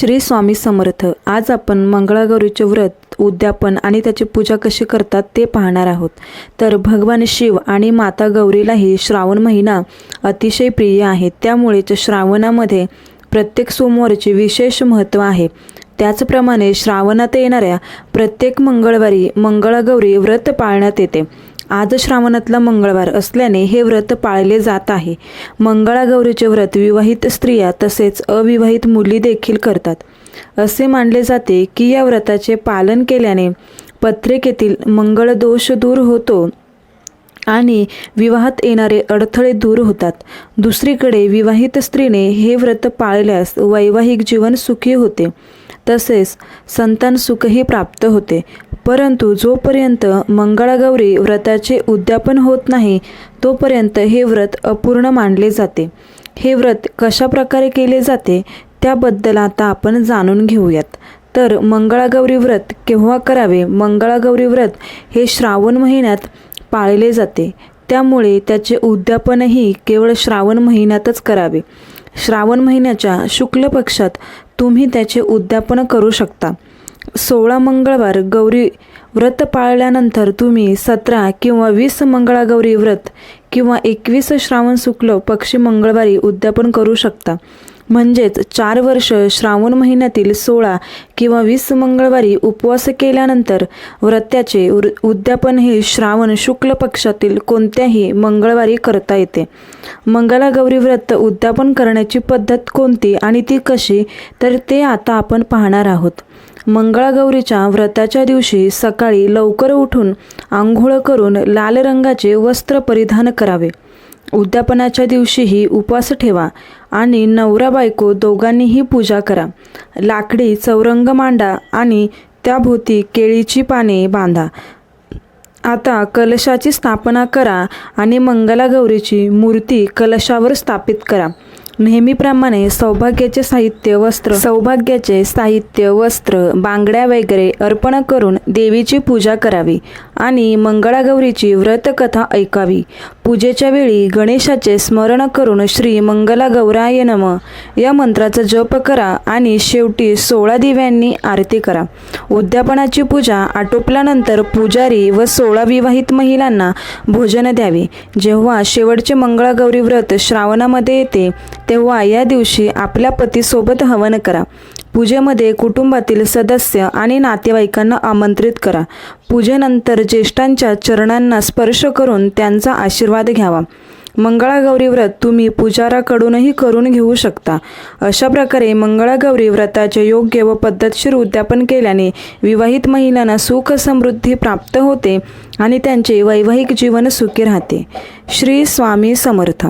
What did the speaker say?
श्री स्वामी समर्थ. आज आपण मंगळागौरीचे व्रत उद्यापन आणि त्याची पूजा कशी करतात ते पाहणार आहोत. तर भगवान शिव आणि माता गौरीलाही श्रावण महिना अतिशय प्रिय आहे. त्यामुळेच श्रावणामध्ये प्रत्येक सोमवारचे विशेष महत्त्व आहे. त्याचप्रमाणे श्रावणात येणाऱ्या प्रत्येक मंगळवारी मंगळागौरी व्रत पाळण्यात येते. आज श्रावणातला मंगळवार असल्याने हे व्रत पाळले जात आहे. मंगळागौरीचे व्रत विवाहित स्त्रिया तसेच अविवाहित मुली देखील करतात. असे मानले जाते की या व्रताचे पालन केल्याने पत्रिकेतील मंगळ दोष दूर होतो आणि विवाहात येणारे अडथळे दूर होतात. दुसरीकडे विवाहित स्त्रीने हे व्रत पाळल्यास वैवाहिक जीवन सुखी होते. तसेच संतान सुखही प्राप्त होते. परंतु जोपर्यंत मंगळागौरी व्रताचे उद्यापन होत नाही तोपर्यंत हे व्रत अपूर्ण मानले जाते. हे व्रत कशा प्रकारे केले जाते त्याबद्दल आता आपण जाणून घेऊयात. तर मंगळागौरी व्रत केव्हा करावे? मंगळागौरी व्रत हे श्रावण महिन्यात पाळले जाते. त्यामुळे त्याचे उद्यापनही केवळ श्रावण महिन्यातच करावे. श्रावण महिन्याच्या शुक्ल पक्षात तुम्ही त्याचे उद्यापन करू शकता. सोळा मंगळवार गौरी व्रत पाळल्यानंतर तुम्ही सतरा किंवा वीस मंगळागौरी व्रत किंवा एकवीस श्रावण शुक्ल पक्षी मंगळवारी उद्यापन करू शकता. म्हणजेच चार वर्ष श्रावण महिन्यातील सोळा किंवा वीस मंगळवारी उपवास केल्यानंतर व्रत्याचे उद्यापन हे श्रावण शुक्ल पक्षातील कोणत्याही मंगळवारी करता येते. मंगलागौरी व्रत उद्यापन करण्याची पद्धत कोणती आणि ती कशी तर ते आता आपण पाहणार आहोत. मंगळागौरीच्या व्रताच्या दिवशी सकाळी लवकर उठून आंघोळ करून लाल रंगाचे वस्त्र परिधान करावे. उद्यापनाच्या दिवशीही उपवास ठेवा आणि नवरा बायको दोघांनीही पूजा करा. लाकडी चौरंग मांडा आणि त्याभोवती केळीची पाने बांधा. आता कलशाची स्थापना करा आणि मंगलागौरीची मूर्ती कलशावर स्थापित करा. नेहमीप्रमाणे सौभाग्याचे साहित्य वस्त्र सौभाग्याचे साहित्य वस्त्र बांगड्या वगैरे अर्पण करून देवीची पूजा करावी आणि मंगळागौरीची व्रतकथा ऐकावी. पूजेच्या वेळी गणेशाचे स्मरण करून श्री मंगलागौराय नम. या मंत्राचा जप करा आणि शेवटी सोळा दिव्यांनी आरती करा. उद्यापनाची पूजा आटोपल्यानंतर पुजारी व सोळा विवाहित महिलांना भोजन द्यावे. जेव्हा शेवटचे मंगळागौरी व्रत श्रावणामध्ये येते तेव्हा या दिवशी आपल्या पतीसोबत हवन करा. पूजेमध्ये कुटुंबातील सदस्य आणि नातेवाईकांना आमंत्रित करा. पूजेनंतर ज्येष्ठांच्या चरणांना स्पर्श करून त्यांचा आशीर्वाद घ्यावा. मंगळागौरी व्रत तुम्ही पुजाराकडूनही करून घेऊ शकता. अशा प्रकारे मंगळागौरी व्रताचे योग्य व पद्धतशीर उद्यापन केल्याने विवाहित महिलांना सुख समृद्धी प्राप्त होते आणि त्यांचे वैवाहिक जीवन सुखी राहते. श्री स्वामी समर्थ.